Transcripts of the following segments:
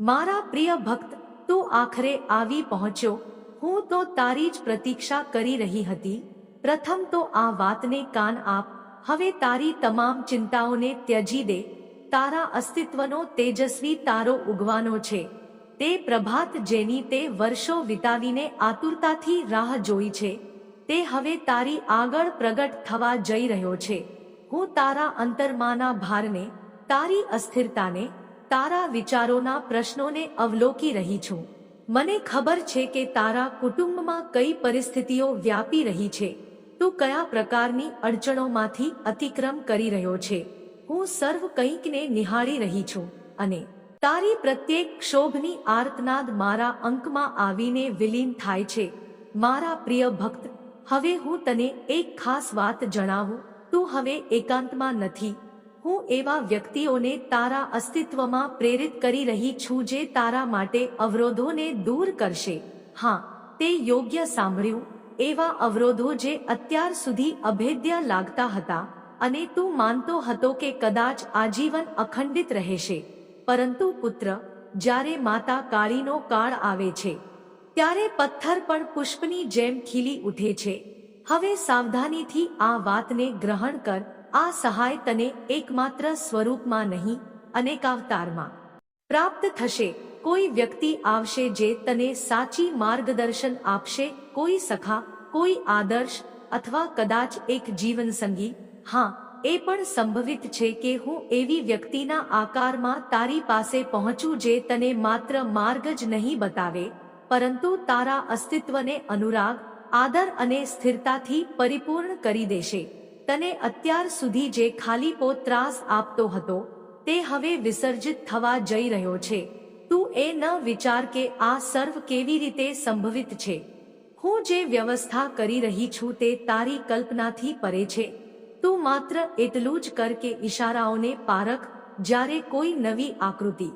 મારા પ્રિય ભક્ત, તું આખરે આવી પહોંચ્યો. હું તો તારી જ પ્રતીક્ષા કરી રહી હતી. પ્રથમ તો આ વાતને કાન આપ. હવે તારી તમામ ચિંતાઓને ત્યજી દે. તારા અસ્તિત્વનો તેજસ્વી તારો ઉગવાનો છે. તે પ્રભાત જેની તે વર્ષો વિતાવીને આતુરતાથી રાહ જોઈ છે. તે હવે તારી આગળ પ્રગટ થવા જઈ રહ્યો છે. હું તારા અંતરમાના ભારને તારી અસ્થિરતાને તારા વિચારોના પ્રશ્નોને અવલોકી રહી છું. મને ખબર છે કે તારા કુટુંબમાં કઈ પરિસ્થિતિઓ વ્યાપી રહી છે. તું કયા પ્રકારની અડચણોમાંથી અતિક્રમ કરી રહ્યો છે. હું સર્વ કંઈકને નિહાળી રહી છું અને તારી પ્રત્યેક ક્ષોભની આર્તનાદ મારા અંકમાં આવીને વિલીન થાય છે. મારા પ્રિય ભક્ત, હવે હું તને એક ખાસ વાત જણાવું. તું હવે એકાંતમાં નથી. હું એવા વ્યક્તિઓને તારા અસ્તિત્વમાં પ્રેરિત કરી રહી છું જે તારા માટે અવરોધોને દૂર કરશે. હા, તે યોગ્ય સાંભળ્યું. એવા અવરોધો જે અત્યાર સુધી અભેદ્ય લાગતા હતા અને તું માનતો હતો કે કદાચ આજીવન અખંડિત રહેશે. પરંતુ પુત્ર, જ્યારે માતા કાળીનો કાળ આવે છે, ત્યારે પથ્થર પણ પુષ્પની જેમ ખીલી ઉઠે છે. હવે સાવધાનીથી આ વાતને ગ્રહણ કર આ સહાય તને એકમાત્ર સ્વરૂપમાં નહીં, અનેકાવતારમાં. પ્રાપ્ત થશે. કોઈ વ્યક્તિ આવશે જે તને સાચી માર્ગદર્શન આપશે, કોઈ સખા, કોઈ આદર્શ અથવા કદાચ એક જીવનસંગી. હા, એ પણ સંભવિત છે કે હું એવી વ્યક્તિના આકારમાં તારી પાસે પહોંચું જે તને માત્ર માર્ગ જ નહીં બતાવે, પરંતુ તારા અસ્તિત્વને અનુરાગ, આદર અને સ્થિરતાથી પરિપૂર્ણ કરી દેશે. તને અત્યાર સુધી જે ખાલીપો ત્રાસ આપતો હતો, તે હવે વિસર્જિત થવા જઈ રહ્યો છે. તું એ ન વિચાર કે આ સર્વ કેવી રીતે સંભવિત છે. હું જે વ્યવસ્થા કરી રહી છું તે તારી કલ્પનાથી પરે છે. તું માત્ર એટલું જ કર કે ઈશારાઓને પારખ, જ્યારે કોઈ નવી આકૃતિ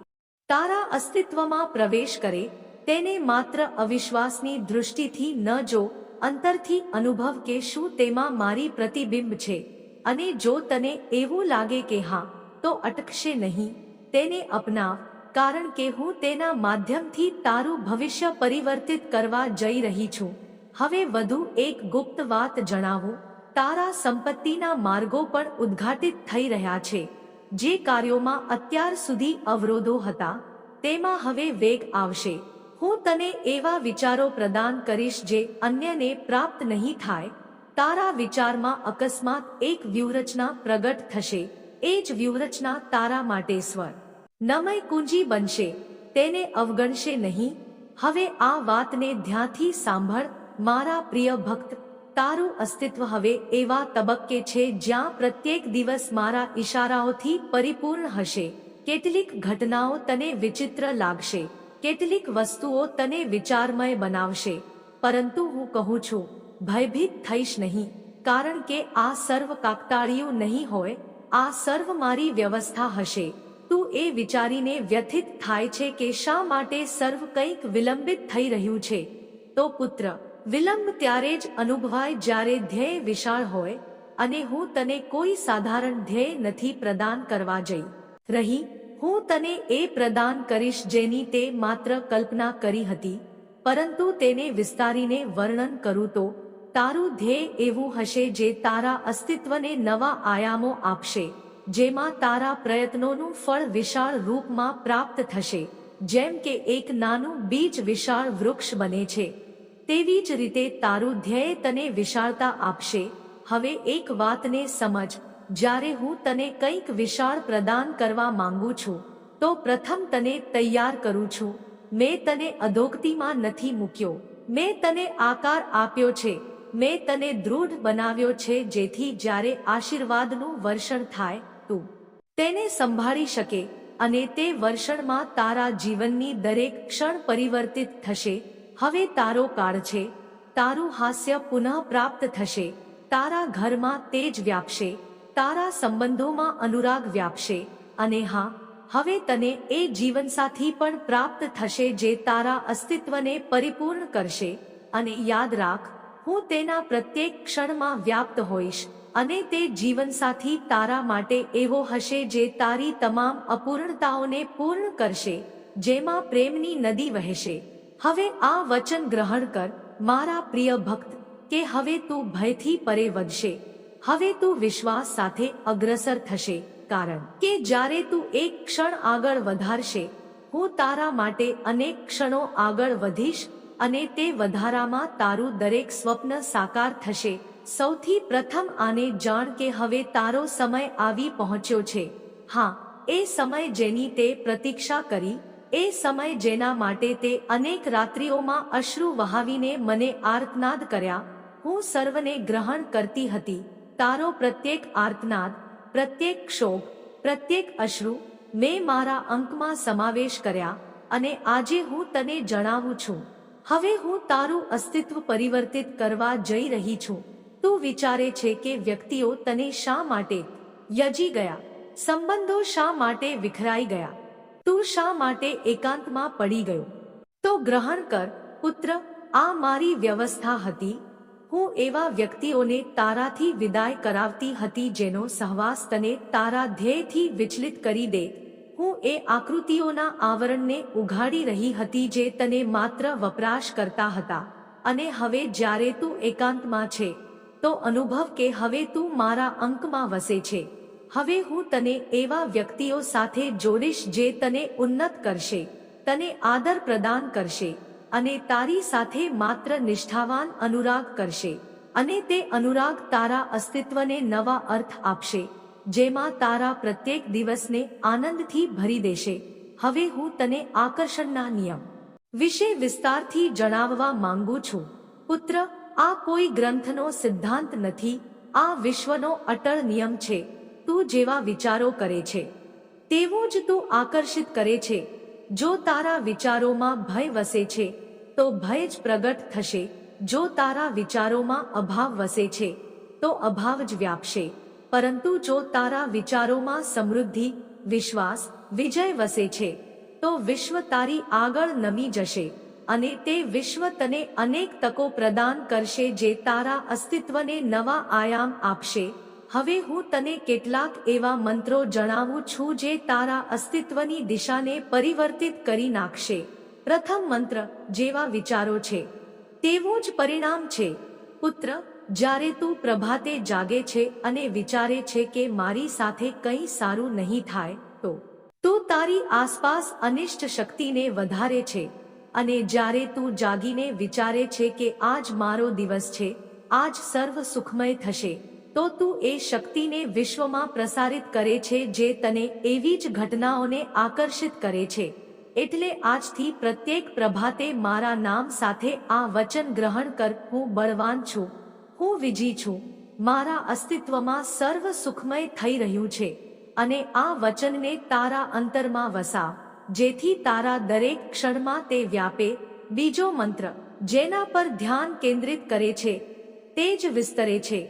તારા અસ્તિત્વમાં પ્રવેશ કરે, તેને માત્ર અવિશ્વાસની દૃષ્ટિથી ન જો અંતરથી અનુભવ કે શું તેમાં મારી પ્રતિબિંબ છે? અને જો તને એવું લાગે કે હા, તો અટકશે નહીં. તેને અપનાવ કારણ કે હું તેના માધ્યમથી તારું ભવિષ્ય પરિવર્તિત કરવા જઈ રહી છું. હવે વધુ એક ગુપ્ત વાત જણાવું. તારા સંપત્તિના માર્ગો પણ ઉદ્ઘાટિત થઈ રહ્યા છે. જે કાર્યોમાં અત્યાર સુધી અવરોધો હતા, તેમાં હવે વેગ આવશે. હું તને એવા વિચારો પ્રદાન કરીશ જે અન્યને પ્રાપ્ત નહીં થાય, તારા વિચારમાં અકસ્માત એક વ્યૂહરચના પ્રગટ થશે, એ જ વ્યૂહરચના તારા માટે સ્વર. નમય કુંજી બનશે, તેને અવગણશે નહીં, હવે આ વાતને ધ્યાનથી સાંભળ, મારા પ્રિય ભક્ત, તારું અસ્તિત્વ હવે એવા તબક્કે છે જ્યાં પ્રત્યેક દિવસ મારા ઈશારાઓથી પરિપૂર્ણ હશે, કેટલીક ઘટનાઓ તને વિચિત્ર લાગશે. કેટલીક વસ્તુઓ તને વિચારમય બનાવશે. પરંતુ હું કહું છું, ભયભીત થઈશ નહીં, કારણ કે આ સર્વ કાકતાળીયું નહીં હોય, આ સર્વ મારી વ્યવસ્થા હશે. તું એ વિચારીને વ્યથિત થાય છે કે શા માટે સર્વ કંઈક વિલંબિત થઈ રહ્યું છે. તો પુત્ર, વિલંબ ત્યારે જ અનુભવાય જ્યારે ધ્યેય વિશાળ હોય, અને હું તને કોઈ સાધારણ ધ્યેય નથી પ્રદાન કરવા જઈ રહી. હું તને એ પ્રદાન કરીશ જેની તે માત્ર કલ્પના કરી હતી, પરંતુ તેને વિસ્તારીને વર્ણન કરું તો, તારું ધ્યેય એવું હશે જે તારા અસ્તિત્વને નવા આયામો આપશે, જેમાં તારા પ્રયત્નોનું ફળ વિશાળ રૂપમાં પ્રાપ્ત થશે, જેમ કે એક નાનું બીજ વિશાળ વૃક્ષ બને છે. તેવી જ રીતે તારું ધ્યેય તને વિશાળતા આપશે. હવે એક વાતને સમજ જ્યારે હું તને કંઈક વિશાળ પ્રદાન કરવા માંગુ છું, તો પ્રથમ તને તૈયાર કરું છું. મેં તને અધોગતિમાં નથી મૂક્યો. મેં તને આકાર આપ્યો છે. મેં તને દૃઢ બનાવ્યો છે જેથી જ્યારે આશીર્વાદનું વર્ષણ થાય, તું તેને સંભાળી શકે અને તે વર્ષણમાં તારા જીવનની દરેક ક્ષણ પરિવર્તિત થશે. હવે તારો કાળ છે. તારું હાસ્ય પુનઃ પ્રાપ્ત થશે. તારા ઘરમાં તેજ વ્યાપશે. તારા સંબંધોમાં અનુરાગ વ્યાપશે અને હા, હવે તને એ જીવનસાથી પણ પ્રાપ્ત થશે જે તારા અસ્તિત્વને પરિપૂર્ણ કરશે. અને યાદ રાખ, હું તેના પ્રત્યેક ક્ષણમાં વ્યાપ્ત હોઈશ અને તે જીવનસાથી તારા માટે એવો હશે જે તારી તમામ અપૂર્ણતાઓને પૂર્ણ કરશે, જેમાં પ્રેમની નદી વહેશે. હવે આ વચન ગ્રહણ કર, મારા પ્રિય ભક્ત, કે હવે તું ભયથી પરે વધશે. હવે તું વિશ્વાસ સાથે અગ્રસર થશે, કારણ કે જ્યારે તું એક ક્ષણ આગળ વધારશે, હું તારા માટે અનેક ક્ષણો આગળ વધીશ અને તે વધારામાં તારું દરેક સ્વપ્ન સાકાર થશે. સૌથી પ્રથમ આને જાણ કે હવે તારો સમય આવી પહોંચ્યો છે. હા, એ સમય જેની તે પ્રતીક્ષા કરી, એ સમય જેના માટે તે અનેક રાત્રિઓમાં અશ્રુ વહાવીને મને આર્તનાદ કર્યા. હું સર્વને ગ્રહણ કરતી હતી. તારો પ્રત્યેક આર્તનાદ, પ્રત્યેક ક્ષોભ, પ્રત્યેક અશ્રુ મેં મારા અંકમાં સમાવેશ કર્યા અને આજે હું તને જણાવું છું. હવે હું તારું અસ્તિત્વ પરિવર્તિત કરવા જઈ રહી છું. તું વિચારે છે કે વ્યક્તિઓ તને શા માટે યજી ગયા, સંબંધો શા માટે વિખરાઈ ગયા? તું શા માટે એકાંતમાં પડી ગયો? તો ગ્રહણ કર, પુત્ર, આ મારી વ્યવસ્થા હતી હું એવા વ્યક્તિઓને તારાથી વિદાય કરાવતી હતી જેનો સહવાસ તને તારા ધ્યેયથી વિચલિત કરી દે. હું એ આકૃતિઓના આવરણને ઉઘાડી રહી હતી જે તને માત્ર વપરાશ કરતા હતા. અને હવે જ્યારે તું એકાંતમાં છે, તો અનુભવ કે હવે તું મારા અંકમાં વસે છે. હવે હું તને એવા વ્યક્તિઓ સાથે જોડીશ જે તને ઉન્નત કરશે, તને આદર પ્રદાન કરશે. અને તારી સાથે માત્ર નિષ્ઠાવાન અનુરાગ કરશે અને તે અનુરાગ તારા અસ્તિત્વને નવા અર્થ આપશે, જેમાં તારા પ્રત્યેક દિવસને આનંદથી ભરી દેશે. હવે હું તને આકર્ષણના નિયમ વિશે વિસ્તારથી જણાવવા માંગુ છું. પુત્ર, આ કોઈ ગ્રંથનો સિદ્ધાંત નથી, આ વિશ્વનો અટળ નિયમ છે, તું જેવા વિચારો કરે છે. તેવું જ તું આકર્ષિત કરે છે. જો તારા વિચારોમાં ભય વસે છે તો ભય જ પ્રગટ થશે. જો તારા વિચારોમાં અભાવ વસે છે, તો અભાવ જ વ્યાપશે. પરંતુ જો તારા વિચારોમાં સમૃદ્ધિ, વિશ્વાસ, વિજય વસે છે, તો વિશ્વ તારી આગળ નમી જશે અને તે વિશ્વ તને અનેક તકો પ્રદાન કરશે જે તારા અસ્તિત્વને નવા આયામ આપશે. હવે હું તને કેટલાક એવા મંત્રો જણાવું છું જે તારા અસ્તિત્વની દિશાને પરિવર્તિત કરી નાખશે. પ્રથમ મંત્ર જેવા વિચારો છે. તેવું જ પરિણામ છે. પુત્ર, જ્યારે તું પ્રભાતે જાગે છે અને વિચારે છે કે મારી સાથે કંઈ સારું નહીં થાય, તો? તું તારી આસપાસ અનિષ્ટ શક્તિને વધારે છે. અને જ્યારે તું જાગીને વિચારે છે કે આજ મારો દિવસ છે, આજ સર્વ સુખમય થશે, તો તું એ શક્તિને વિશ્વમાં પ્રસારિત કરે છે જે તને એવી જ ઘટનાઓને આકર્ષિત કરે છે. એટલે આજથી પ્રત્યેક પ્રભાતે મારા નામ સાથે આ વચન ગ્રહણ કર. હું બળવાન છું. હું વિજી છું. મારા અસ્તિત્વમાં સર્વ સુખમય થઈ રહ્યું છે. અને આ વચનને તારા અંતરમાં વસા. જેથી તારા દરેક ક્ષણમાં તે વ્યાપે. બીજો મંત્ર, જેના પર ધ્યાન કેન્દ્રિત કરે છે, તે જ વિસ્તરે છે.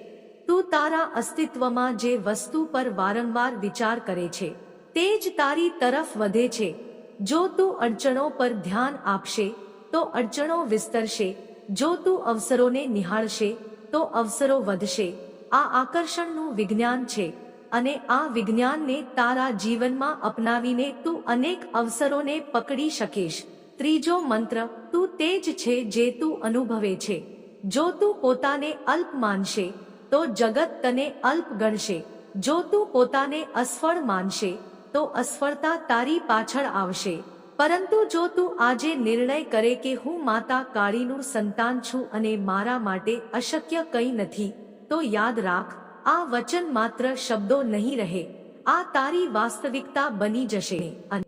તું તારા અસ્તિત્વમાં જે વસ્તુ પર વારંવાર વિચાર કરે છે, તે જ તારી તરફ વધે છે. જો તું અડચણો પર ધ્યાન આપશે, તો અડચણો વિસ્તરશે. જો તું અવસરોને નિહાળશે, તો અવસરો વધશે. આ આકર્ષણનું વિજ્ઞાન છે અને આ વિજ્ઞાનને તારા જીવનમાં અપનાવીને તું અનેક અવસરોને પકડી શકીશ. ત્રીજો મંત્ર, તું તે જ છે જે તું અનુભવે છે. જો તું પોતાને અલ્પ માનશે, તો જગત તને અલ્પ ગણશે. જો તું પોતાને અસફળ માનશે તો અસફળતા તારી પાછળ આવશે. પરંતુ જો તું આજે નિર્ણય કરે કે હું માતા કાળીનું સંતાન છું અને મારા માટે અશક્ય કંઈ નથી, તો યાદ રાખ, આ વચન માત્ર શબ્દો નહીં રહે. આ તારી વાસ્તવિકતા બની જશે અને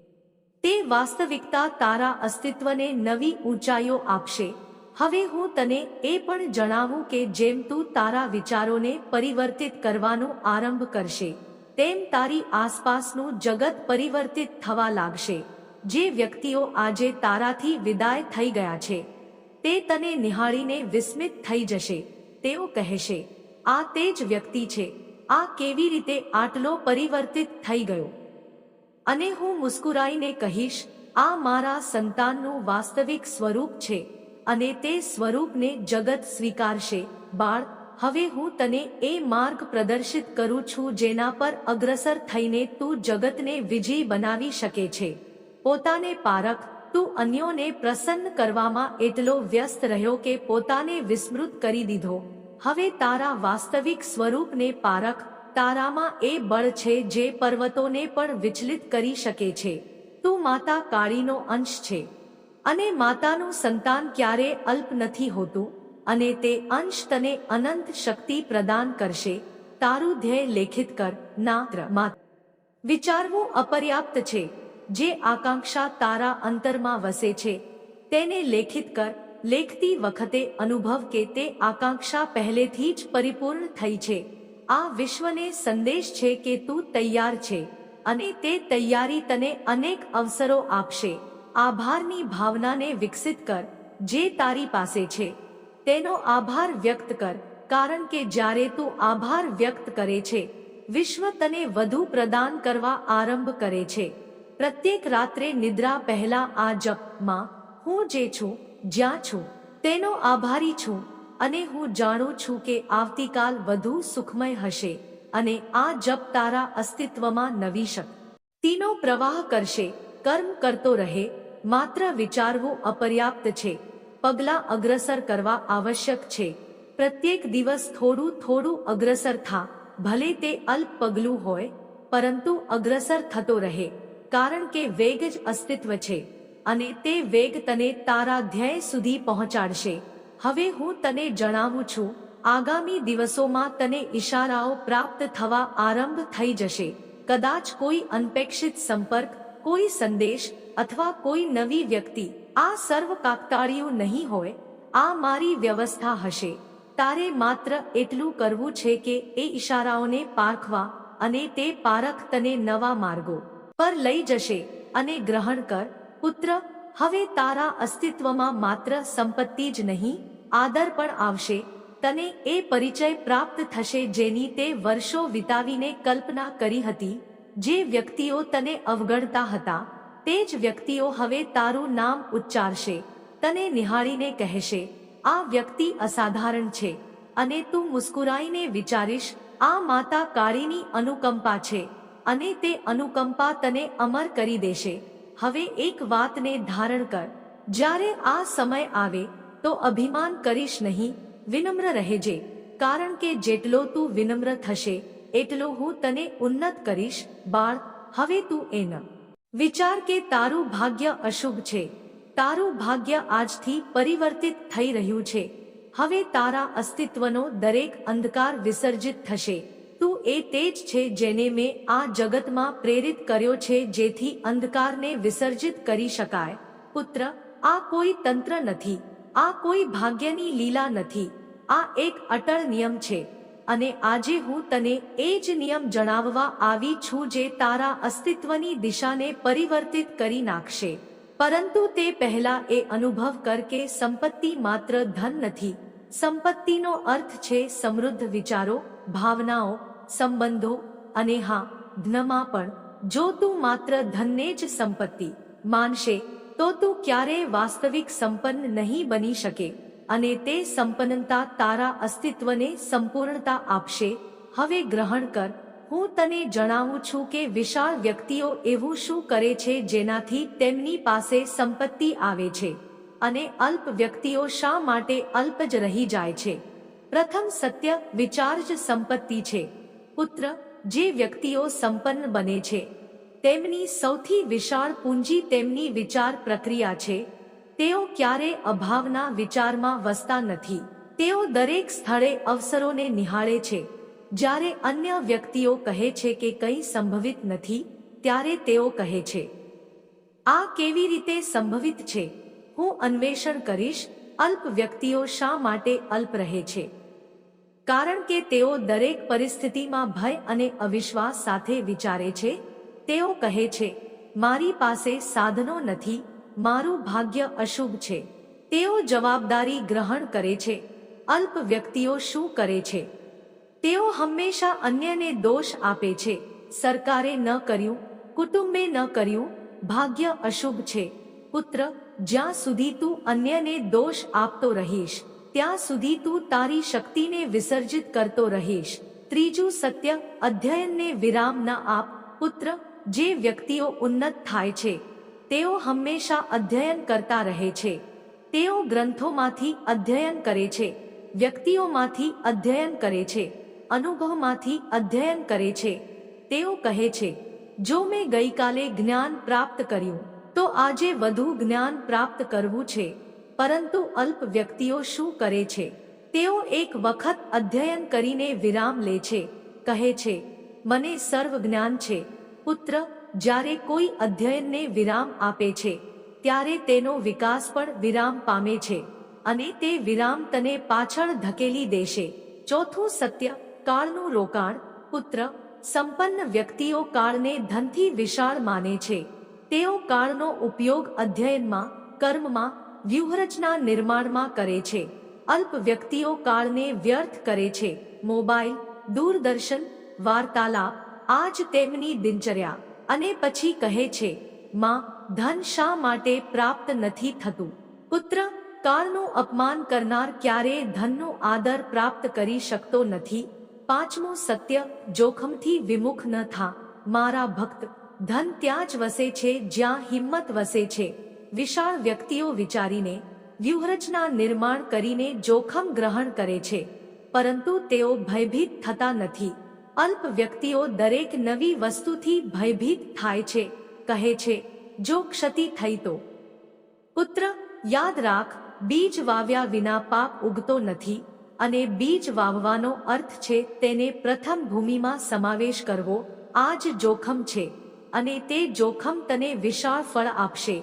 તે વાસ્તવિકતા તારા અસ્તિત્વને નવી ઊંચાઈઓ આપશે. હવે હું તને એ પણ જણાવું કે જેમ તું તારા વિચારોને પરિવર્તિત કરવાનો આરંભ કરશે તેમ તારી આસપાસનું જગત પરિવર્તિત થવા લાગશે. જે વ્યક્તિઓ આજે તારાથી વિદાય થઈ ગયા છે, તે તને નિહાળીને વિસ્મિત થઈ જશે. તેઓ કહેશે, આ તે જ વ્યક્તિ છે. આ કેવી રીતે આટલો પરિવર્તિત થઈ ગયો? અને હું મુસ્કુરાઈને કહીશ, આ મારા સંતાનનું વાસ્તવિક સ્વરૂપ છે, અને તે સ્વરૂપને જગત સ્વીકારશે. બાળ હવે હું તને એ માર્ગ પ્રદર્શિત કરું છું જેના પર અગ્રસર થઈને તું જગતને વિજય બનાવી શકે છે. પોતાને પારખ, તું અન્યોને પ્રસન્ન કરવામાં એટલો વ્યસ્ત રહ્યો કે પોતાને વિસ્મૃત કરી દીધો. હવે તારા વાસ્તવિક સ્વરૂપને પારખ, તારામાં એ બળ છે જે પર્વતોને પણ વિચલિત કરી શકે છે. તું માતા કાળીનો અંશ છે. અને માતાનું સંતાન ક્યારે અલ્પ નથી હોતું? અને તે અંશ તને અનંત શક્તિ પ્રદાન કરશે. તારું ધ્યેય લેખિત કર ના માત્ર. વિચારવું અપર્યાપ્ત છે. જે આકાંક્ષા તારા અંતરમાં વસે છે. તેને લેખિત કર. લેખતી વખતે અનુભવ કે તે આકાંક્ષા પહેલેથી જ પરિપૂર્ણ થઈ છે. આ વિશ્વને સંદેશ છે કે તું તૈયાર છે અને તે તૈયારી તને અનેક અવસરો આપશે. આભારની ભાવનાને વિકસિત કર. જે તારી પાસે છે. તેનો આભાર વ્યક્ત કર, કારણ કે જ્યારે તું આભાર વ્યક્ત કરે છે, વિશ્વ તને વધુ પ્રદાન કરવા આરંભ કરે છે. પ્રત્યેક રાત્રે નિદ્રા પહેલા આ જપમાં હું જે છું, જ્યાં છું, તેનો આભારી છું, અને હું જાણું છું કે આવતીકાલ વધુ સુખમય હશે, અને આ જપ તારા અસ્તિત્વમાં નવી શક્તિનો પ્રવાહ કરશે, કર્મ કરતો રહે, માત્ર વિચારવું અપર્યાપ્ત છે. પગલાં અગ્રસર કરવા આવશ્યક છે. પ્રત્યેક દિવસ થોડું થોડું અગ્રસર થા. ભલે તે અલ્પ પગલું હોય, પરંતુ અગ્રસર થતો રહે, કારણ કે વેગ જ અસ્તિત્વ છે, અને તે વેગ તને તારા ધ્યેય સુધી પહોંચાડશે. હવે હું તને જણાવું છું, આગામી દિવસોમાં તને ઈશારાઓ પ્રાપ્ત થવા આરંભ થઈ જશે. કદાચ કોઈ અનપેક્ષિત સંપર્ક, કોઈ સંદેશ, અથવા કોઈ નવી વ્યક્તિ આ સર્વ કાકતાળીયું નહીં હોય, આ મારી વ્યવસ્થા હશે. તારે માત્ર એટલું કરવું છે કે એ ઈશારાઓને પારખવા અને તે પારખ તને નવા માર્ગો પર લઈ જશે અને ગ્રહણ કર, પુત્ર. હવે તારા અસ્તિત્વમાં માત્ર સંપત્તિ જ નહીં, આદર પણ આવશે. તને એ પરિચય પ્રાપ્ત થશે જેની તે વર્ષો વિતાવીને કલ્પના કરી હતી, જે વ્યક્તિઓ તને અવગણતા હતા. તે જ વ્યક્તિઓ હવે તારું નામ ઉચ્ચારશે, તને નિહાળીને કહેશે, આ વ્યક્તિ અસાધારણ છે, અને તું મુસ્કુરાઈને વિચારીશ, આ માતા કાળીની અનુકંપા છે, અને તે અનુકંપા તને અમર કરી દેશે. હવે એક વાતને ધારણ કર, જ્યારે આ સમય આવે, તો અભિમાન કરીશ નહીં, વિનમ્ર રહેજે, કારણ કે જેટલો તું વિનમ્ર થશે, એટલો હું તને ઉન્નત કરીશ, બાળ, હવે તું એ વિચાર કે તારું ભાગ્ય અશુભ છે. તારું ભાગ્ય આજથી પરિવર્તિત થઈ રહ્યું છે. હવે તારા અસ્તિત્વનો દરેક અંધકાર વિસર્જિત થશે. તું એ તેજ છે જેને મેં આ જગતમાં પ્રેરિત કર્યો છે જેથી અંધકારને વિસર્જિત કરી શકાય. પુત્ર, આ કોઈ તંત્ર નથી. આ કોઈ ભાગ્યની લીલા નથી. આ એક અટળ નિયમ છે. અને આજે હું તને એ જ નિયમ જણાવવા આવી છું જે તારા અસ્તિત્વની દિશાને પરિવર્તિત કરી નાખશે. પરંતુ તે પહેલા એ અનુભવ કર કે સંપત્તિ માત્ર ધન નથી. સંપત્તિનો અર્થ છે સમૃદ્ધ વિચારો, ભાવનાઓ, સંબંધો અને હા, ધનમાં પણ. જો તું માત્ર ધનને જ સંપત્તિ માનશે, તો તું ક્યારેય વાસ્તવિક સંપન્ન નહીં બની શકે. અને તે સંપન્નતા તારા અસ્તિત્વને સંપૂર્ણતા આપશે. હવે ગ્રહણ કર. હું તને જણાવું છું કે વિશાળ વ્યક્તિઓ એવું શું કરે છે જેનાથી તેમની પાસે સંપત્તિ આવે છે અને અલ્પ વ્યક્તિઓ શા માટે અલ્પ જ રહી જાય છે. પ્રથમ સત્ય વિચાર જ સંપત્તિ છે. પુત્ર, જે વ્યક્તિઓ સંપન્ન બને છે, તેમની સૌથી વિશાળ પૂંજી તેમની વિચાર પ્રક્રિયા છે. તેઓ ક્યારે અભાવના વિચારમાં વસતા નથી. તેઓ દરેક સ્થળે અવસરોને નિહાળે છે. જ્યારે અન્ય વ્યક્તિઓ કહે છે કે કંઈ સંભવિત નથી, ત્યારે તેઓ કહે છે, આ કેવી રીતે સંભવિત છે? હું અન્વેષણ કરીશ, અલ્પ વ્યક્તિઓ શા માટે અલ્પ રહે છે? કારણ કે તેઓ દરેક પરિસ્થિતિમાં ભય અને અવિશ્વાસ સાથે વિચારે છે, તેઓ કહે છે, મારી પાસે સાધનો નથી મારું ભાગ્ય અશુભ છે. તેઓ જવાબદારી ગ્રહણ કરે છે. અલ્પ વ્યક્તિઓ શું કરે છે? તેઓ હંમેશા અન્યને દોષ આપે છે. સરકારે ન કર્યું, કુટુંબે ન કર્યું, ભાગ્ય અશુભ છે. પુત્ર, જ્યાં સુધી તું અન્યને દોષ આપતો રહીશ, ત્યાં સુધી તું તારી શક્તિને વિસર્જિત કરતો રહીશ. ત્રીજું સત્ય, અધ્યયનને વિરામ ન આપ. પુત્ર, જે વ્યક્તિઓ ઉન્નત થાય છે તેઓ હંમેશા અધ્યયન કરતા રહે છે. તેઓ ગ્રંથોમાંથી અધ્યયન કરે છે, વ્યક્તિઓમાંથી અધ્યયન કરે છે, અનુભવમાંથી અધ્યયન કરે છે. તેઓ કહે છે, જો મેં ગઈકાલે જ્ઞાન પ્રાપ્ત કર્યું, તો આજે વધુ જ્ઞાન પ્રાપ્ત કરવું છે. પરંતુ અલ્પ વ્યક્તિઓ શું કરે છે તેઓ એક વખત અધ્યયન કરીને વિરામ લે છે, કહે છે, મને સર્વ જ્ઞાન છે, પુત્ર જ્યારે કોઈ અધ્યયનને વિરામ આપે છે, ત્યારે તેનો વિકાસ પણ વિરામ પામે છે અને તે વિરામ તને પાછળ ધકેલી દેશે. ચોથું સત્ય, કાળનું રોકાણ, પુત્ર, સંપન્ન વ્યક્તિઓ કાળને ધનથી વિશાળ માને છે. તેઓ કાળનો ઉપયોગ અધ્યયનમાં, કર્મમાં, વ્યૂહરચના નિર્માણમાં કરે છે. અલ્પ વ્યક્તિઓ કાળને વ્યર્થ કરે છે. મોબાઈલ, દૂરદર્શન, વાર્તાલાપ, આજ તેમની દિનચર્યા. અને પછી કહે છે, માં, ધન શા માટે પ્રાપ્ત નથી થતું? પુત્ર, કાળનું અપમાન કરનાર ક્યારેય ધનનો આદર પ્રાપ્ત કરી શકતો નથી? પાંચમું સત્ય, જોખમથી વિમુખ ન થા. મારા ભક્ત, ધન ત્યાં જ વસે છે, જ્યાં હિંમત વસે છે. વિશાળ વ્યક્તિઓ વિચારીને, વ્યૂહરચના નિર્માણ કરીને જોખમ ગ્રહણ કરે છે. પરંતુ તેઓ ભયભીત થતા નથી. અલ્પ વ્યક્તિઓ દરેક નવી વસ્તુથી ભયભીત થાય છે, કહે છે, જો ક્ષતિ થઈ તો. પુત્ર, યાદ રાખ, બીજ વાવ્યા વિના પાક ઉગતો નથી અને બીજ વાવવાનો અર્થ છે તેને પ્રથમ ભૂમિમાં સમાવેશ કરવો, આ જ જોખમ છે અને તે જોખમ તને વિશાળ ફળ આપશે.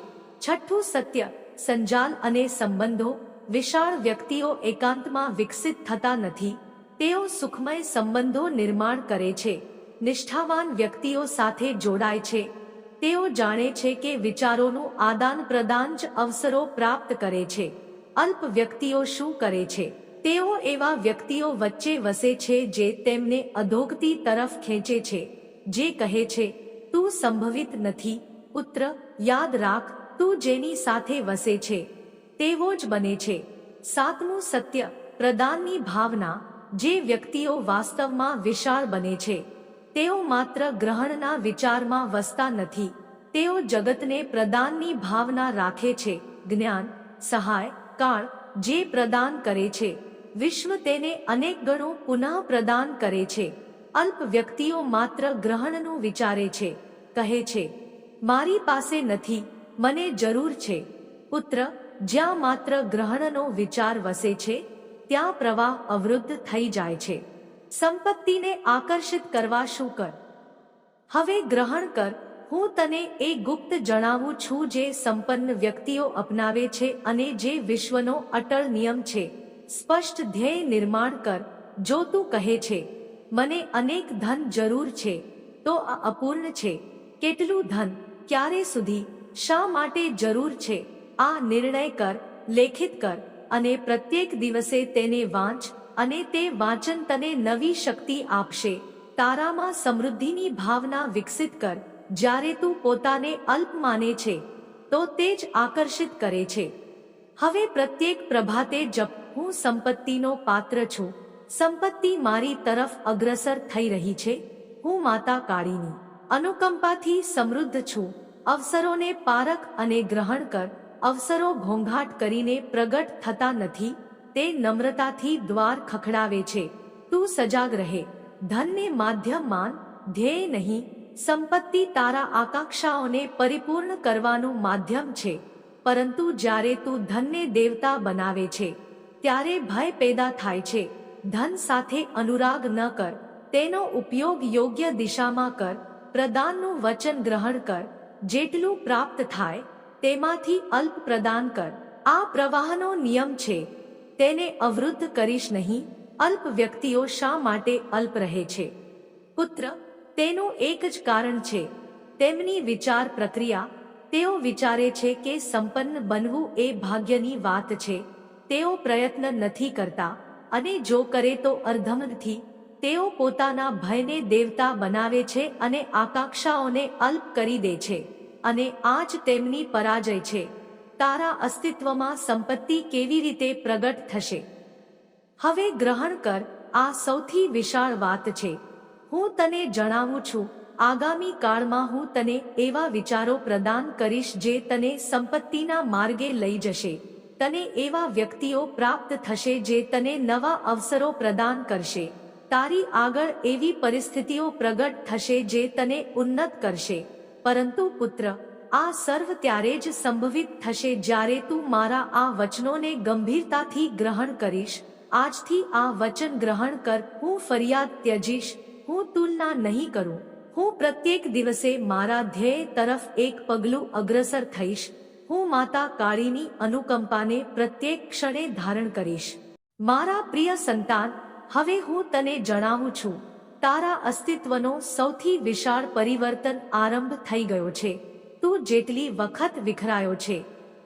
છઠ્ઠું સત્ય, સંજાલ અને સંબંધો, વિશાળ વ્યક્તિઓ એકાંતમાં વિકસિત થતા નથી. તેઓ સુખમય સંબંધો નિર્માણ કરે છે, નિષ્ઠાવાન વ્યક્તિઓ સાથે જોડાય છે. તેઓ જાણે છે કે વિચારોનું આદાન પ્રદાન જ અવસરો પ્રાપ્ત કરે છે. અલ્પ વ્યક્તિઓ શું કરે છે? તેઓ એવા વ્યક્તિઓ વચ્ચે વસે છે જે તેમને અધોગતિ તરફ ખેંચે છે, જે કહે છે, તું સંભવિત નથી, પુત્ર, યાદ રાખ, તું જેની સાથે વસે છે. તેવો જ બને છે. સાતમું સત્ય, પ્રદાનની ભાવના. જે વ્યક્તિઓ વાસ્તવમાં વિશાળ બને છે, તેઓ માત્ર ગ્રહણના વિચારમાં વસતા નથી. તેઓ જગતને પ્રદાનની ભાવના રાખે છે, જ્ઞાન, સહાય, કાળ, જે પ્રદાન કરે છે. વિશ્વ તેને અનેક ગણો પુનઃ પ્રદાન કરે છે. અલ્પ વ્યક્તિઓ માત્ર ગ્રહણનું વિચારે છે, કહે છે, મારી પાસે નથી, મને જરૂર છે. પુત્ર, જ્યાં માત્ર ગ્રહણનો વિચાર વસે છે ત્યાં પ્રવાહ અવરુદ્ધ થઈ જાય છે સંપત્તિને આકર્ષિત કરવા શું કર હવે ગ્રહણ કર હું તને એ ગુપ્ત જણાવું છું જે સંપન્ન વ્યક્તિઓ અપનાવે છે અને જે વિશ્વનો અટળ નિયમ છે સ્પષ્ટ ધ્યેય નિર્માણ કર જો તું કહે છે મને અનેક ધન જરૂર છે તો આ અપૂર્ણ છે કેટલું ધન ક્યારે સુધી શા માટે જરૂર છે આ નિર્ણય કર લેખિત કર અને પ્રત્યેક દિવસે તેને વાંચ અને તે વાંચન તને નવી શક્તિ આપશે. તારામાં સમૃદ્ધિની ભાવના વિકસિત કર. જ્યારે તું પોતાને અલ્પ માને છે, તો તે જ આકર્ષિત કરે છે. હવે પ્રત્યેક પ્રભાતે જપ. હું સંપત્તિનો પાત્ર છું. સંપત્તિ મારી તરફ અગ્રસર થઈ રહી છે. હું માતા કાળીની અનુકંપાથી સમૃદ્ધ છું. અવસરોને પારખ અને ગ્રહણ કર. અવસરો ઘોંઘાટ કરીને પ્રગટ થતા નથી, તે નમ્રતાથી દ્વાર ખખડાવે છે. તું સજાગ રહે. ધનને માધ્યમ માન ધ્યેય નહીં. સંપત્તિ તારા આકાંક્ષાઓને પરિપૂર્ણ કરવાનું માધ્યમ છે. પરંતુ જ્યારે તું ધનને દેવતા બનાવે છે, ત્યારે ભય પેદા થાય છે. ધન સાથે અનુરાગ ન કર. તેનો ઉપયોગ યોગ્ય દિશામાં કર. પ્રદાનનું વચન ગ્રહણ કર. જેટલું પ્રાપ્ત થાય તેમાંથી અલ્પ પ્રદાન કર. આ પ્રવાહનો નિયમ છે, તેને અવરુદ્ધ કરીશ નહીં, અલ્પ વ્યક્તિઓ શા માટે અલ્પ રહે છે? પુત્ર, તેનું એક જ કારણ છે, તેમની વિચાર પ્રક્રિયા, તેઓ વિચારે છે કે સંપન્ન બનવું એ ભાગ્યની વાત છે, તેઓ પ્રયત્ન નથી કરતા, અને જો કરે તો અર્ધમથી તેઓ પોતાના ભયને દેવતા બનાવે છે અને આકાંક્ષાઓને અલ્પ કરી દે છે. અને આ જ તેમની પરાજય છે. તારા અસ્તિત્વમાં સંપત્તિ કેવી રીતે પ્રગટ થશે? હવે ગ્રહણ કર, આ સૌથી વિશાળ વાત છે. હું તને જણાવું છું, આગામી કાળમાં હું તને એવા વિચારો પ્રદાન કરીશ જે તને સંપત્તિના માર્ગે લઈ જશે. તને એવા વ્યક્તિઓ પ્રાપ્ત થશે જે તને નવા અવસરો પ્રદાન કરશે. તારી આગળ એવી પરિસ્થિતિઓ પ્રગટ થશે જે તને ઉન્નત કરશે. પરંતુ પુત્ર, આ સર્વ ત્યારે જ સંભવિત થશે જ્યારે તું મારા આ વચનોને ગંભીરતાથી ગ્રહણ કરીશ. આજથી આ વચન ગ્રહણ કર, હું ફરિયાદ ત્યજીશ, હું તુલના નહીં કરું. હું પ્રત્યેક દિવસે મારા ધ્યેય તરફ એક પગલું અગ્રસર થઈશ. હું માતા કાળીની અનુકંપાને પ્રત્યેક ક્ષણે ધારણ કરીશ. મારા પ્રિય સંતાન, હવે હું તને જણાવું છું. તારા અસ્તિત્વનો સૌથી વિશાળ પરિવર્તન આરંભ થઈ ગયો છે. તું જેટલી વખત વિખરાયો છે,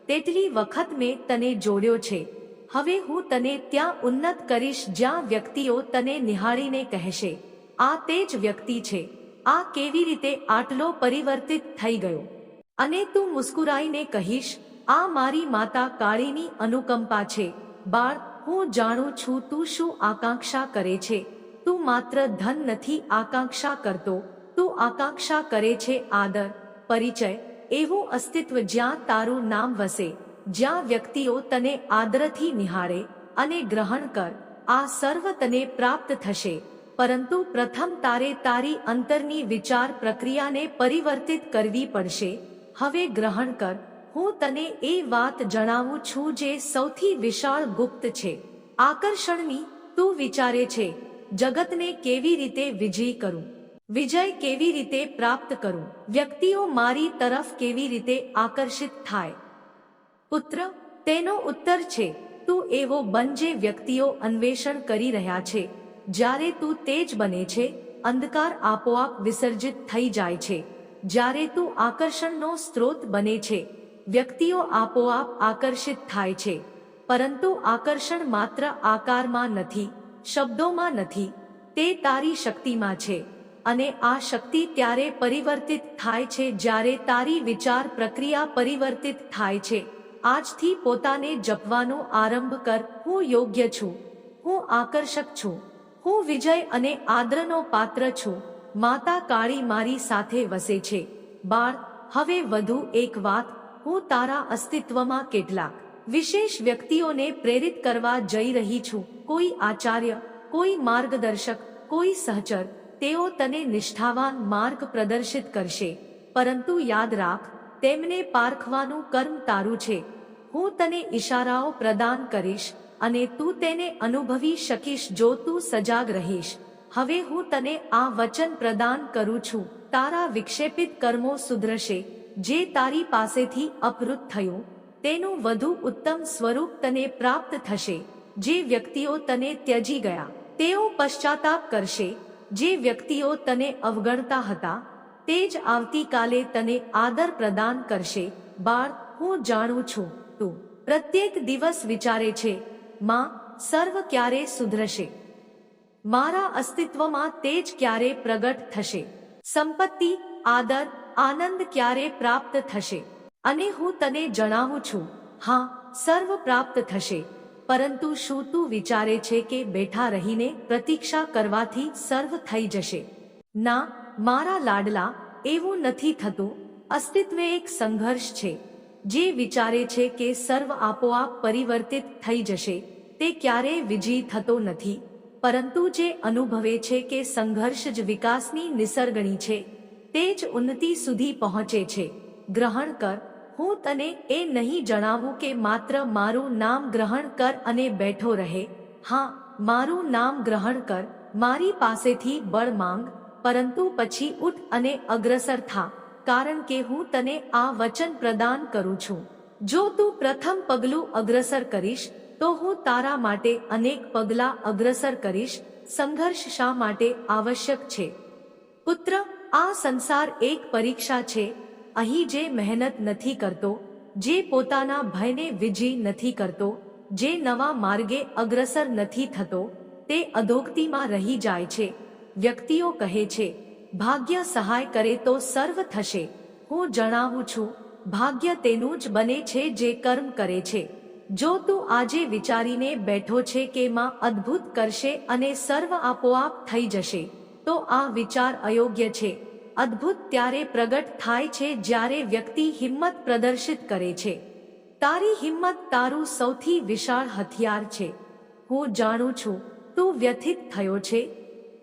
તેટલી વખત મેં તને જોડ્યો છે. હવે હું તને ત્યાં ઉન્નત કરીશ જ્યાં વ્યક્તિઓ તને નિહાળીને કહેશે. આ તે જ વ્યક્તિ છે. આ કેવી રીતે આટલો પરિવર્તિત થઈ ગયો? અને તું મુસ્કુરાઈને કહીશ, આ મારી માતા કાળીની અનુકંપા છે. બાળ, હું જાણું છું તું શું આકાંક્ષા કરે છે. તું માત્ર ધન નથી આકાંક્ષા કરતો, તું આકાંક્ષા કરે છે આદર, પરિચય, એવું અસ્તિત્વ જ્યાં તારું નામ વસે, જ્યાં વ્યક્તિઓ તને આદરથી નિહાળે અને ગ્રહણ કર, આ સર્વ તને પ્રાપ્ત થશે, પરંતુ પ્રથમ તારે તારી અંતરની વિચાર પ્રક્રિયાને પરિવર્તિત કરવી પડશે, હવે ગ્રહણ કર, હું તને એ વાત જણાવું છું જે સૌથી વિશાળ ગુપ્ત છે, આકર્ષણની તું વિચારે છે જગતને કેવી રીતે વિજયી કરું? વિજય કેવી રીતે પ્રાપ્ત કરું? વ્યક્તિઓ મારી તરફ કેવી રીતે આકર્ષિત થાય? પુત્ર, તેનો ઉત્તર છે, તું એવો બન જે વ્યક્તિઓ અન્વેષણ કરી રહ્યા છે. જ્યારે તું તેજ બને છે, અંધકાર આપોઆપ વિસર્જિત થઈ જાય છે. જ્યારે તું આકર્ષણનો સ્ત્રોત બને છે, વ્યક્તિઓ આપોઆપ આકર્ષિત થાય છે. પરંતુ આકર્ષણ માત્ર આકારમાં નથી શબ્દોમાં નથી. તે તારી શક્તિમાં છે. અને આ શક્તિ ત્યારે પરિવર્તિત થાય છે જ્યારે તારી વિચાર પ્રક્રિયા પરિવર્તિત થાય છે. આજથી પોતાને જપવાનો આરંભ કર. હું યોગ્ય છું. હું આકર્ષક છું. હું વિજય અને આદરનો પાત્ર છું. માતા કાળી મારી સાથે વસે છે. બાળ, હવે વધુ એક વાત. હું તારા અસ્તિત્વમાં કેટલાક વિશેષ વ્યક્તિઓને પ્રેરિત કરવા જઈ રહી છું. કોઈ આચાર્ય, કોઈ માર્ગદર્શક, કોઈ સહચર, તેઓ તને નિષ્ઠાવાન માર્ગ પ્રદર્શિત કરશે. પરંતુ યાદ રાખ, તેમને પારખવાનું કર્મ તારું છે. હું તને ઇશારાઓ પ્રદાન કરીશ અને તું તેને અનુભવી શકીશ જો તું સજાગ રહીશ. હવે હું તને આ વચન પ્રદાન કરું છું. તારા વિક્ષેપિત કર્મો સુધરશે, જે તારી પાસેથી અપૃત થયું. તેનું વધુ ઉત્તમ સ્વરૂપ તને પ્રાપ્ત થશે. જે વ્યક્તિઓ તને ત્યજી ગયા, તેઓ પશ્ચાતાપ કરશે. જે વ્યક્તિઓ તને અવગણતા હતા, તે જ આવતીકાલે તને આદર પ્રદાન કરશે. બાળ, હું જાણું છું, તું પ્રત્યેક દિવસ વિચારે છે, માં, સર્વ ક્યારે સુધરશે? મારા અસ્તિત્વમાં તે જ ક્યારે પ્રગટ થશે? સંપત્તિ, આદર, આનંદ ક્યારે પ્રાપ્ત થશે? અને હું તને જણાવું છું, હા, સર્વ પ્રાપ્ત થશે. પરંતુ શું તું વિચારે છે કે બેઠા રહીને પ્રતીક્ષા કરવાથી સર્વ થઈ જશે? ના, મારા લાડલા, એવું નથી થતું. અસ્તિત્વ એક સંઘર્ષ છે. જે વિચારે છે કે સર્વ આપોઆપ પરિવર્તિત થઈ જશે, તે ક્યારેય વિજયી થતો નથી. પરંતુ જે અનુભવે છે કે સંઘર્ષ જ વિકાસની નિસર્ગણી છે, તે જ ઉન્નતિ સુધી પહોંચે છે. ગ્રહણ કર હું તને એ નહીં જણાવું કે માત્ર મારું નામ ગ્રહણ કર અને બેઠો રહે. હા, મારું નામ ગ્રહણ કર, મારી પાસેથી બળ માંગ, પરંતુ પછી ઉઠ અને અગ્રસર થા, કારણ કે હું તને આ વચન પ્રદાન કરું છું. જો તું પ્રથમ પગલું અગ્રસર કરીશ, તો હું તારા માટે અનેક પગલા અગ્રસર કરીશ, સંઘર્ષ શા માટે આવશ્યક છે? પુત્ર, આ સંસાર એક પરીક્ષા છે અહીં જે મહેનત નથી કરતો, જે પોતાના ભયને વિજી નથી કરતો, જે નવા માર્ગે અગ્રસર નથી થતો, તે અધોગતિમાં રહી જાય છે. વ્યક્તિઓ કહે છે, ભાગ્ય સહાય કરે તો સર્વ થશે. હું જણાવું છું, ભાગ્ય તેનું જ બને છે જે કર્મ કરે છે. જો તું આજે વિચારીને બેઠો છે કે માં અદ્ભુત કરશે અને સર્વ આપોઆપ થઈ જશે, તો આ વિચાર અયોગ્ય છે. અદ્ભુત ત્યારે પ્રગટ થાય છે જ્યારે વ્યક્તિ હિંમત પ્રદર્શિત કરે છે. તારી હિંમત તારું સૌથી વિશાળ હથિયાર છે. હું જાણું છું, તું વ્યથિત થયો છે.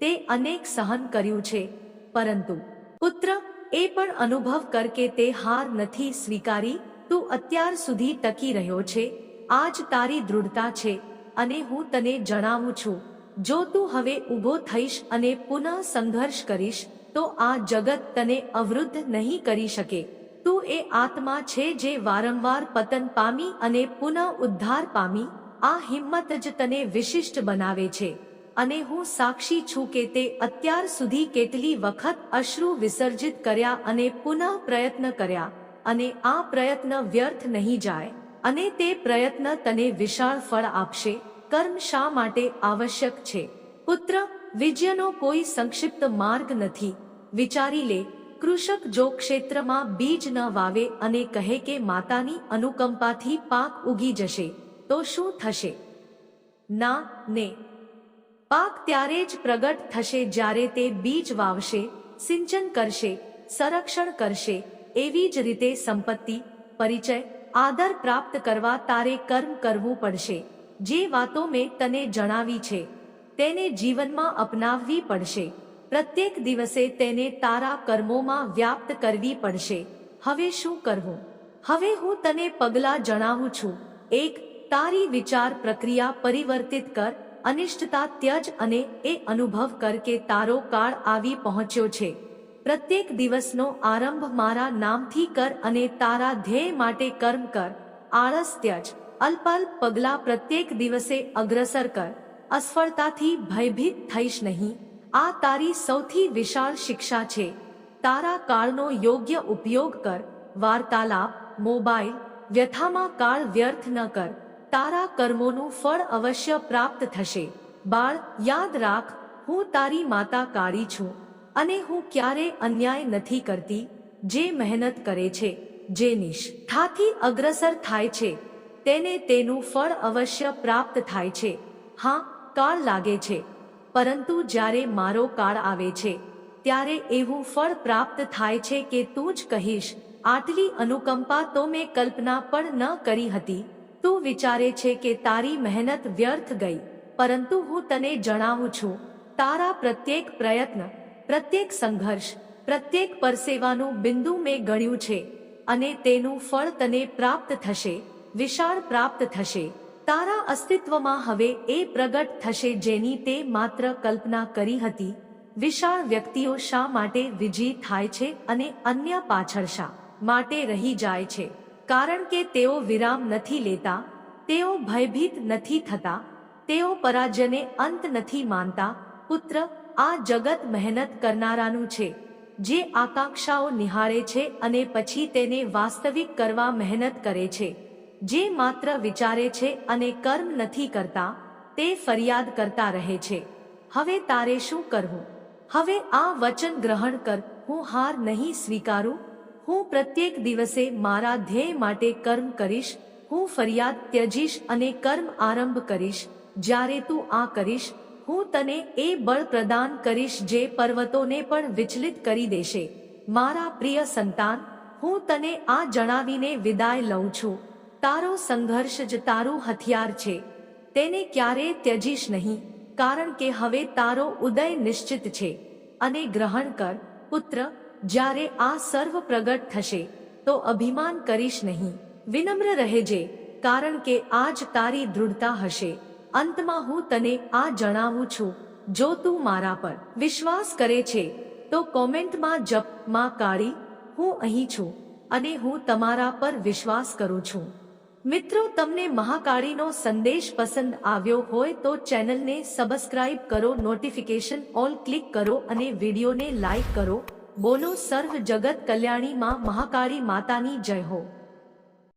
તે અનેક સહન કર્યું છે. પરંતુ, પુત્ર, એ પણ અનુભવ કર કે તે હાર નથી સ્વીકારી, તું અત્યાર સુધી ટકી રહ્યો છે. આજ તારી દૃઢતા છે અને હું તને જણાવું છું. જો તું હવે ઊભો થઈશ અને પુનઃ સંઘર્ષ કરીશ તો આ જગત તને અવરુદ્ધ નહીં કરી શકે. તું એ આત્મા છે જે વારંવાર પતન પામી અને પુનઃ ઉદ્ધાર પામી. આ હિંમત જ તને વિશિષ્ટ બનાવે છે. અને હું સાક્ષી છું કે તે અત્યાર સુધી કેટલી વખત અશ્રુ વિસર્જિત કર્યા અને પુનઃ પ્રયત્ન કર્યા. અને આ પ્રયત્ન વ્યર્થ નહીં જાય. અને તે પ્રયત્ન તને વિશાળ ફળ આપશે. કર્મ શા માટે આવશ્યક છે? પુત્ર વિજયનો કોઈ સંક્ષિપ્ત માર્ગ નથી. વિચારી લે, કૃષક જો ક્ષેત્રમાં બીજ ન વાવે અને કહે કે માતાની અનુકંપાથી પાક ઉગી જશે, તો શું થશે? ના, ને. પાક ત્યારે જ પ્રગટ થશે જ્યારે તે બીજ વાવશે, સિંચન કરશે, સંરક્ષણ કરશે, એવી જ રીતે સંપત્તિ, પરિચય, આદર પ્રાપ્ત કરવા તારે કર્મ કરવું પડશે. જે વાતો મેં તને જણાવી છે. તેને જીવનમાં અપનાવવી પડશે. પ્રત્યેક દિવસે તેને તારા કર્મોમાં વ્યાપ્ત કરવી પડશે. હવે શું કરવું? હવે હું તને પગલાં જણાવું છું. એક, તારી વિચાર પ્રક્રિયા પરિવર્તિત કર, અનિષ્ટતા ત્યજ અને એ અનુભવ કર કે તારો કાળ આવી પહોંચ્યો છે. પ્રત્યેક દિવસનો આરંભ મારા નામથી કર અને તારા ધ્યેય માટે કર્મ કર. આળસ ત્યજ અલ્પ અલ્પ પગલા પ્રત્યેક દિવસે અગ્રસર કર. અસફળતાથી ભયભીત થઈશ નહીં. આ તારી સૌથી વિશાળ શિક્ષા છે. તારા કાળનો યોગ્ય ઉપયોગ કર. વાર્તાલાપ, મોબાઈલ, વ્યથામાં કાળ વ્યર્થ ન કર. તારા કર્મોનું ફળ અવશ્ય પ્રાપ્ત થશે. બાળ, યાદ રાખ, હું તારી માતા કાળી છું અને હું ક્યારે અન્યાય નથી કરતી. જે મહેનત કરે છે, જે નિષ્ઠાથી અગ્રસર થાય છે. તેને તેનું ફળ અવશ્ય પ્રાપ્ત થાય છે. હા કાળ લાગે છે. પરંતુ જ્યારે મારો કાળ આવે છે, ત્યારે એવું ફળ પ્રાપ્ત થાય છે કે તું જ કહીશ, આટલી અનુકંપા તો મેં કલ્પના પણ ન કરી હતી. તું વિચારે છે કે તારી મહેનત વ્યર્થ ગઈ, પરંતુ હું તને જણાવું છું, તારા પ્રત્યેક પ્રયત્ન, પ્રત્યેક સંઘર્ષ, પ્રત્યેક પરસેવાનું બિંદુ મેં ગણ્યું છે, અને તેનું ફળ તને પ્રાપ્ત થશે, વિશાળ પ્રાપ્ત થશે. તારા અસ્તિત્વમાં હવે એ પ્રગટ થશે જેની તે માત્ર કલ્પના કરી હતી. વિશાળ વ્યક્તિઓ શા માટે વિજયી થાય છે અને અન્ય પાછળ શા માટે રહી જાય છે? કારણ કે તેઓ વિરામ નથી લેતા, તેઓ ભયભીત નથી થતા, તેઓ પરાજયને અંત નથી માનતા. પુત્ર, આ જગત મહેનત કરનારાનું છે, જે આકાંક્ષાઓ નિહાળે છે અને પછી તેને વાસ્તવિક કરવા મહેનત કરે છે. જે માત્ર વિચારે છે અને કર્મ નથી કરતા, તે ફરિયાદ કરતા રહે છે. હવે તારે શું કરવું? હવે આ વચન ગ્રહણ કર, હું હાર નહીં સ્વીકારું? હું પ્રત્યેક દિવસે મારા ધ્યેય માટે કર્મ કરીશ, હું ફરિયાદ ત્યજીશ અને કર્મ આરંભ કરીશ. જ્યારે તું આ કરીશ, હું તને એ બળ પ્રદાન કરીશ જે પર્વતોને પણ વિચલિત કરી દેશે. મારા પ્રિય સંતાન, હું તને આ જણાવીને વિદાય લઉં છું. તારો સંઘર્ષ જ તારું હથિયાર છે. તેને ક્યારે ત્યજીશ નહીં, કારણ કે હવે તારો ઉદય નિશ્ચિત છે. અને ગ્રહણ કર, પુત્ર, જ્યારે આ સર્વ પ્રગટ થશે, તો અભિમાન કરીશ નહીં. વિનમ્ર રહેજે, કારણ કે આજ તારી દૃઢતા હશે. અંતમાં હું તને આ જણાવું છું, જો તું મારા પર વિશ્વાસ કરે છે, તો કોમેન્ટમાં જપ, માં કાળી, હું અહીં છું, અને હું તમારા પર વિશ્વાસ કરું છું. મિત્રો, તમને મહાકાળીનો સંદેશ પસંદ આવ્યો હોય તો ચેનલને સબસ્ક્રાઇબ કરો, નોટિફિકેશન ઓલ ક્લિક કરો અને વિડીયોને લાઈક કરો. બોલો, સર્વ જગત કલ્યાણીમાં મહાકાળી માતાની જય હો.